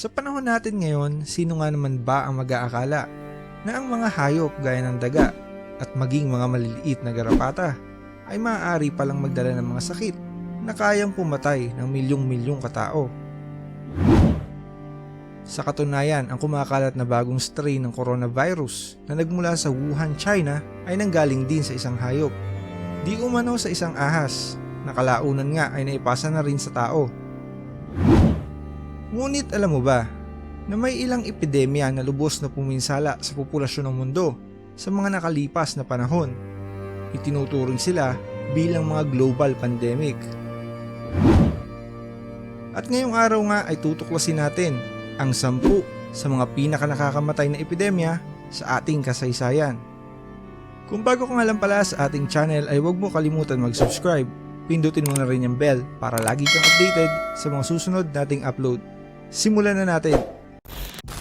Sa panahon natin ngayon, sino nga naman ba ang mag-aakala na ang mga hayop gaya ng daga at maging mga maliliit na garapata ay maaari palang magdala ng mga sakit na kayang pumatay ng milyong-milyong katao. Sa katunayan, ang kumakalat na bagong strain ng coronavirus na nagmula sa Wuhan, China ay nanggaling din sa isang hayop. Di umano sa isang ahas, na kalaunan nga ay naipasa na rin sa tao. Ngunit alam mo ba na may ilang epidemya na lubos na puminsala sa populasyon ng mundo sa mga nakalipas na panahon. Itinuturing sila bilang mga global pandemic. At ngayong araw nga ay tutuklasin natin ang sampu sa mga pinaka nakakamatay na epidemya sa ating kasaysayan. Kung bago ka nga lang pala sa ating channel ay huwag mo kalimutan mag-subscribe. Pindutin mo na rin yung bell para lagi kang updated sa mga susunod nating upload. Simulan na natin.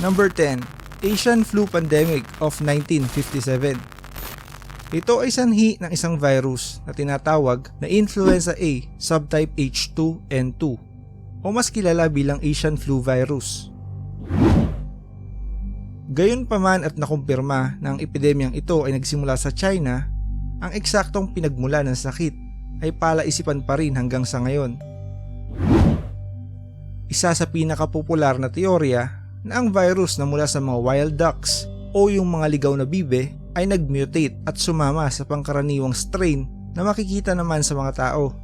Number 10. Asian Flu Pandemic of 1957 Ito ay sanhi ng isang virus na tinatawag na Influenza A subtype H2N2 o mas kilala bilang Asian Flu Virus. Gayon pa man at nakumpirma na ang epidemyang ito ay nagsimula sa China, ang eksaktong pinagmula ng sakit ay palaisipan pa rin hanggang sa ngayon. Isa sa pinakapopular na teorya na ang virus na mula sa mga wild ducks o yung mga ligaw na bibe ay nagmutate at sumama sa pangkaraniwang strain na makikita naman sa mga tao.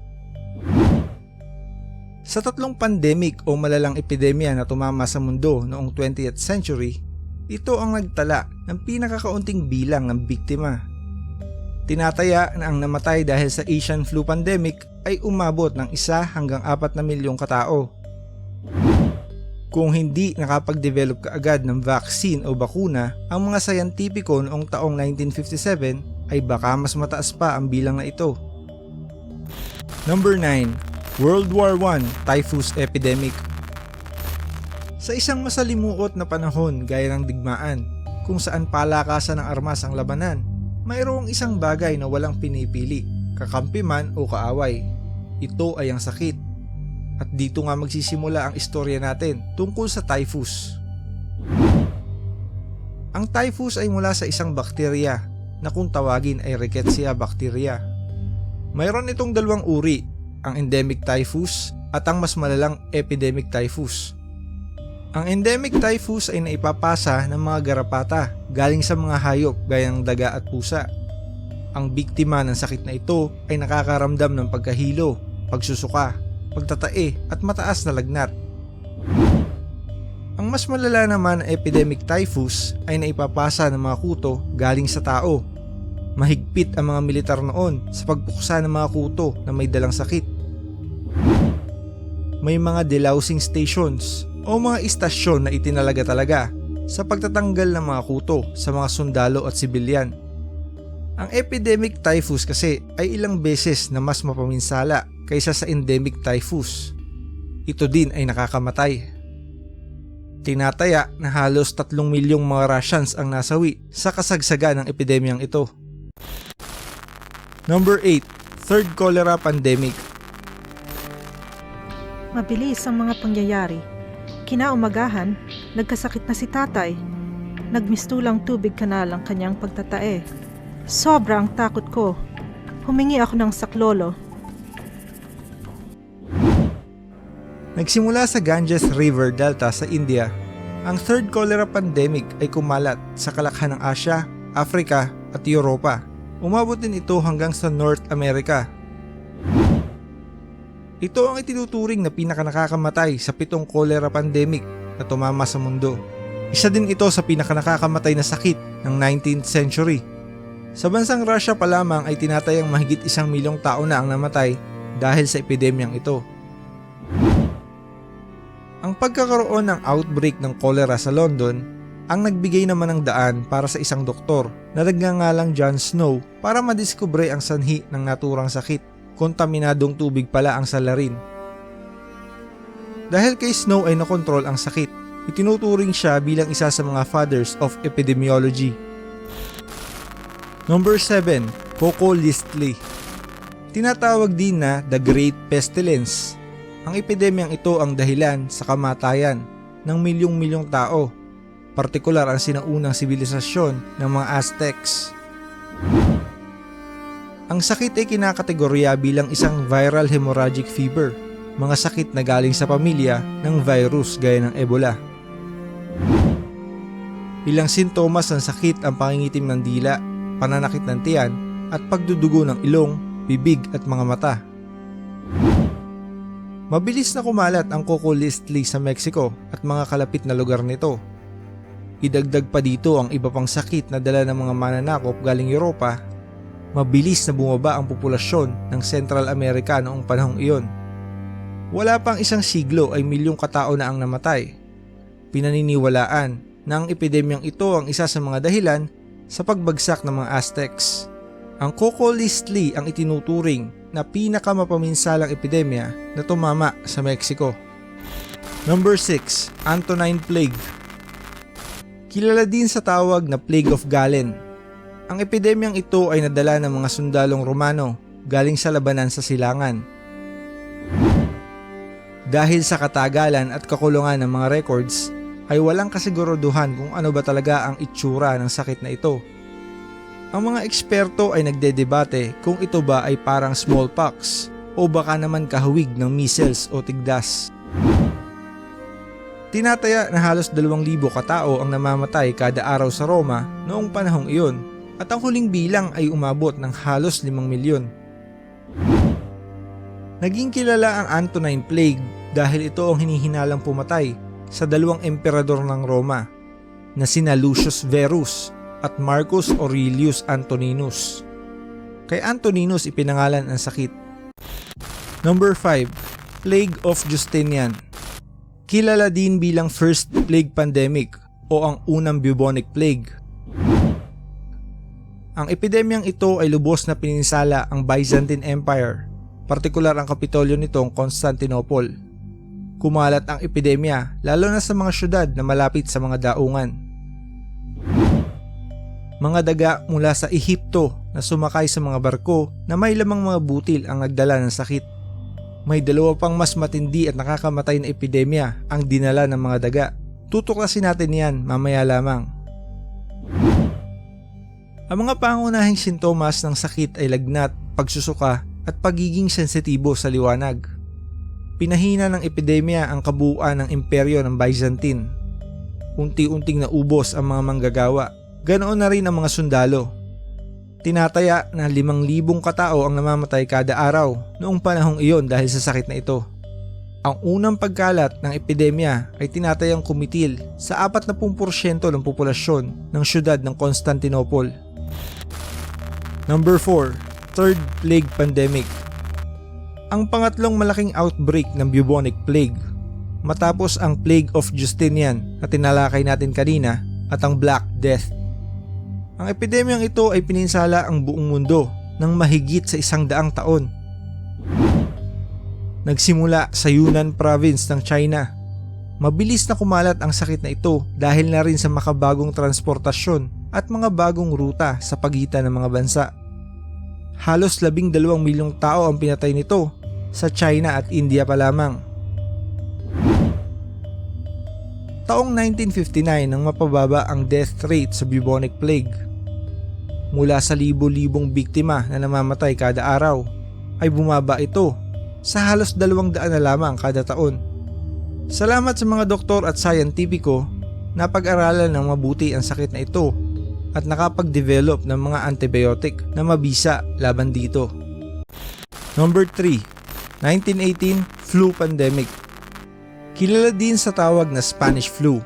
Sa tatlong pandemic o malalang epidemya na tumama sa mundo noong 20th century, ito ang nagtala ng pinakakaunting bilang ng biktima. Tinataya na ang namatay dahil sa Asian flu pandemic ay umabot ng isa hanggang apat na milyong katao. Kung hindi nakapag-develop kaagad ng vaccine o bakuna ang mga sayantipiko noong taong 1957 ay baka mas mataas pa ang bilang na ito. Number 9. World War I Typhus Epidemic Sa isang masalimuot na panahon gaya ng digmaan, kung saan palakasan ng armas ang labanan, mayroong isang bagay na walang pinipili, kakampi man o kaaway. Ito ay ang sakit. At dito nga magsisimula ang istorya natin tungkol sa typhus. Ang typhus ay mula sa isang bakterya na kung tawagin ay Rickettsia bacteria. Mayroon itong dalawang uri, ang endemic typhus at ang mas malalang epidemic typhus. Ang endemic typhus ay naipapasa ng mga garapata galing sa mga hayop gaya ng daga at pusa. Ang biktima ng sakit na ito ay nakakaramdam ng pagkahilo, pagsusuka, pagtatae at mataas na lagnat. Ang mas malala naman na epidemic typhus ay naipapasa ng mga kuto galing sa tao. Mahigpit ang mga militar noon sa pagpuksa ng mga kuto na may dalang sakit. May mga delousing stations o mga istasyon na itinalaga talaga sa pagtatanggal ng mga kuto sa mga sundalo at sibilyan. Ang epidemic typhus kasi ay ilang beses na mas mapaminsala kaysa sa endemic typhus. Ito din ay nakakamatay. Tinataya na halos 3 milyong mga Russians ang nasawi sa kasagsaga ng epidemyang ito. Number 8. Third Cholera Pandemic Mabilis ang mga pangyayari. Kinaumagahan, nagkasakit na si tatay. Nagmistulang tubig kanal ang kanyang pagtatae. Sobra ang takot ko. Humingi ako ng saklolo. Nagsimula sa Ganges River Delta sa India, ang third cholera pandemic ay kumalat sa kalakhan ng Asia, Africa at Europa. Umabot din ito hanggang sa North America. Ito ang itinuturing na pinakanakakamatay sa pitong cholera pandemic na tumama sa mundo. Isa din ito sa pinakanakakamatay na sakit ng 19th century. Sa bansang Russia pa lamang ay tinatayang mahigit isang milyong tao na ang namatay dahil sa epidemyang ito. Ang pagkakaroon ng outbreak ng cholera sa London ang nagbigay naman ng daan para sa isang doktor na nagngangalang John Snow para madiskubre ang sanhi ng naturang sakit. Kontaminadong tubig pala ang salarin. Dahil kay Snow ay nakontrol ang sakit, itinuturing siya bilang isa sa mga fathers of epidemiology. Number 7. Coco Listley Tinatawag din na The Great Pestilence. Ang epidemyang ito ang dahilan sa kamatayan ng milyong-milyong tao, partikular ang sinaunang sibilisasyon ng mga Aztecs. Ang sakit ay kinakategorya bilang isang viral hemorrhagic fever, mga sakit na galing sa pamilya ng virus gaya ng Ebola. Ilang sintomas ng sakit ang pangingitim ng dila, pananakit ng tiyan, at pagdudugo ng ilong, bibig at mga mata. Mabilis na kumalat ang Coco Listli sa Mexico at mga kalapit na lugar nito. Idagdag pa dito ang iba pang sakit na dala ng mga mananakop galing Europa. Mabilis na bumaba ang populasyon ng Central America noong panahong iyon. Wala pang isang siglo ay milyong katao na ang namatay. Pinaniniwalaan na ang epidemyang ito ang isa sa mga dahilan sa pagbagsak ng mga Aztecs. Ang Coco Listli ang itinuturing na pinakamapaminsalang epidemya na tumama sa Mexico. Number 6. Antonine Plague Kilala din sa tawag na Plague of Galen. Ang epidemyang ito ay nadala ng mga sundalong Romano galing sa labanan sa silangan. Dahil sa katagalan at kakulungan ng mga records, ay walang kasiguraduhan kung ano ba talaga ang itsura ng sakit na ito. Ang mga eksperto ay nagdedebate kung ito ba ay parang smallpox o baka naman kahawig ng measles o tigdas. Tinataya na halos 2,000 katao ang namamatay kada araw sa Roma noong panahong iyon at ang huling bilang ay umabot ng halos 5 milyon. Naging kilala ang Antonine Plague dahil ito ang hinihinalang pumatay sa dalawang emperador ng Roma na sina Lucius Verus at Marcus Aurelius Antoninus. Kay Antoninus ipinangalan ang sakit. Number 5. Plague of Justinian Kilala din bilang First Plague Pandemic o ang unang bubonic plague. Ang epidemyang ito ay lubos na pininsala ang Byzantine Empire, partikular ang kapitolyo nitong Constantinople. Kumalat ang epidemya lalo na sa mga syudad na malapit sa mga daungan. Mga daga mula sa Ehipto na sumakay sa mga barko na may lamang mga butil ang nagdala ng sakit. May dalawa pang mas matindi at nakakamatay na epidemya ang dinala ng mga daga. Tutuklasin natin yan mamaya lamang. Ang mga pangunahing sintomas ng sakit ay lagnat, pagsusuka at pagiging sensitibo sa liwanag. Pinahina ng epidemya ang kabuuan ng imperyo ng Byzantine. Unti-unting naubos ang mga manggagawa, ganoon na rin ang mga sundalo. Tinataya na 5,000 katao ang namamatay kada araw noong panahong iyon dahil sa sakit na ito. Ang unang pagkalat ng epidemya ay tinatayang kumitil sa 40% ng populasyon ng syudad ng Constantinople. Number 4. Third Plague Pandemic Ang pangatlong malaking outbreak ng bubonic plague matapos ang Plague of Justinian na tinalakay natin kanina at ang Black Death. Ang epidemyang ito ay pininsala ang buong mundo ng mahigit sa isang daang taon. Nagsimula sa Yunnan province ng China. Mabilis na kumalat ang sakit na ito dahil na rin sa makabagong transportasyon at mga bagong ruta sa pagitan ng mga bansa. Halos labing dalawang milyong tao ang pinatay nito sa China at India pa lamang. Taong 1959 nang mapababa ang death rate sa bubonic plague. Mula sa libo-libong biktima na namamatay kada araw ay bumaba ito sa halos dalawang daan na lamang kada taon. Salamat sa mga doktor at sayantipiko na pag-aralan ng mabuti ang sakit na ito at nakapag-develop ng mga antibiotic na mabisa laban dito. Number 3. 1918 Flu Pandemic Kilala din sa tawag na Spanish flu.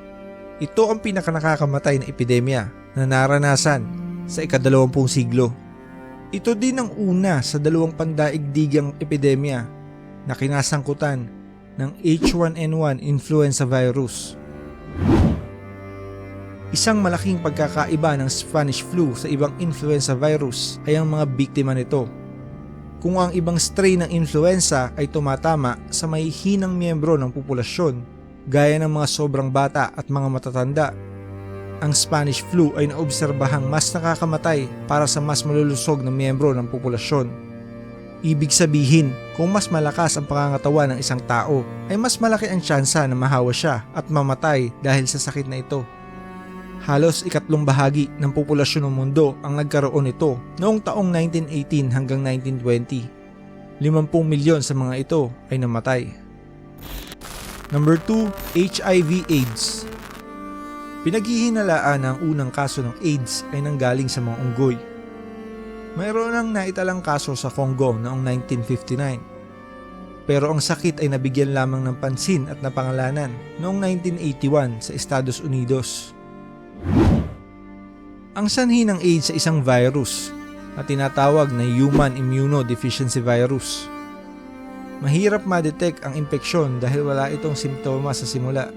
Ito ang pinakanakakamatay na epidemya na naranasan sa ikadalawampung siglo. Ito din ang una sa dalawang pandaigdigang epidemya na kinasangkutan ng H1N1 influenza virus. Isang malaking pagkakaiba ng Spanish flu sa ibang influenza virus ay ang mga biktima nito. Kung ang ibang strain ng influenza ay tumatama sa mahihinang miyembro ng populasyon, gaya ng mga sobrang bata at mga matatanda, ang Spanish flu ay naobserbahang mas nakakamatay para sa mas malulusog na miyembro ng populasyon. Ibig sabihin, kung mas malakas ang pangangatawan ng isang tao, ay mas malaki ang tsansa na mahawa siya at mamatay dahil sa sakit na ito. Halos ikatlong bahagi ng populasyon ng mundo ang nagkaroon nito noong taong 1918 hanggang 1920. 50 milyon sa mga ito ay namatay. Number 2, HIV AIDS. Pinaghihinalaan na ang unang kaso ng AIDS ay nanggaling sa mga unggoy. Mayroon ang naitalang kaso sa Congo noong 1959. Pero ang sakit ay nabigyan lamang ng pansin at napangalanan noong 1981 sa Estados Unidos. Ang sanhi ng AIDS sa isang virus na tinatawag na Human Immunodeficiency Virus. Mahirap ma-detect ang impeksyon dahil wala itong simptoma sa simula.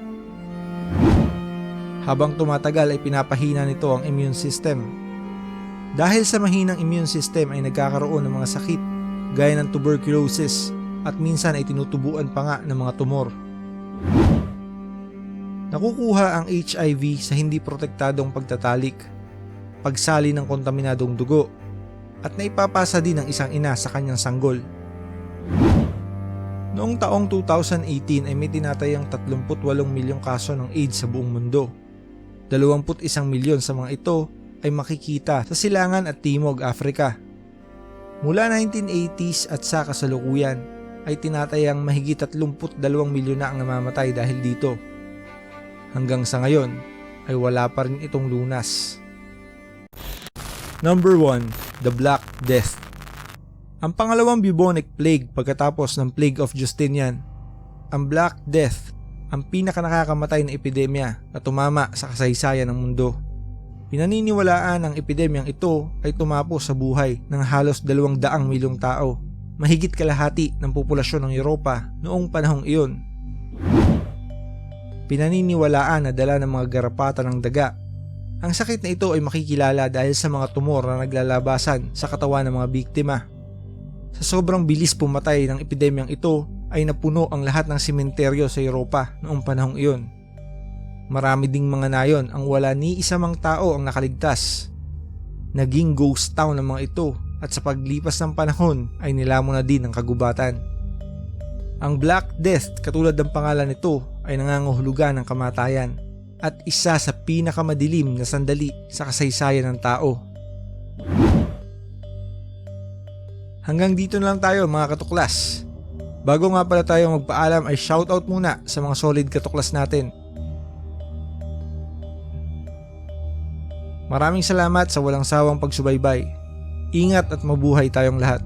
Habang tumatagal ay pinapahina nito ang immune system. Dahil sa mahinang immune system ay nagkakaroon ng mga sakit gaya ng tuberculosis at minsan ay tinutubuan pa nga ng mga tumor. Nakukuha ang HIV sa hindi protektadong pagtatalik, pagsali ng kontaminadong dugo, at naipapasa din ng isang ina sa kanyang sanggol. Noong taong 2018 ay may tinatayang 38 milyong kaso ng AIDS sa buong mundo. 21 milyon sa mga ito ay makikita sa silangan at timog Africa. Mula 1980s at sa kasalukuyan ay tinatayang mahigit 32 milyon na ang namamatay dahil dito. Hanggang sa ngayon ay wala pa rin itong lunas. Number 1, The Black Death. Ang pangalawang bubonic plague pagkatapos ng Plague of Justinian, ang Black Death, ang pinaka nakakamatay na epidemya na tumama sa kasaysayan ng mundo. Pinaniniwalaan ang epidemyang ito ay tumapos sa buhay ng halos 200 milyong tao, mahigit kalahati ng populasyon ng Europa noong panahong iyon. Pinaniniwalaan na dala ng mga garapata ng daga. Ang sakit na ito ay makikilala dahil sa mga tumor na naglalabasan sa katawan ng mga biktima. Sa sobrang bilis pumatay ng epidemyang ito ay napuno ang lahat ng sementeryo sa Europa noong panahong iyon. Marami ding mga nayon ang wala ni isa mang tao ang nakaligtas. Naging ghost town ang mga ito at sa paglipas ng panahon ay nilamon na din ang kagubatan. Ang Black Death katulad ng pangalan nito ay nangangahulugan ng kamatayan at isa sa pinakamadilim na sandali sa kasaysayan ng tao. Hanggang dito na lang tayo mga katuklas. Bago nga pala tayo magpaalam ay shoutout muna sa mga solid katuklas natin. Maraming salamat sa walang sawang pagsubaybay. Ingat at mabuhay tayong lahat.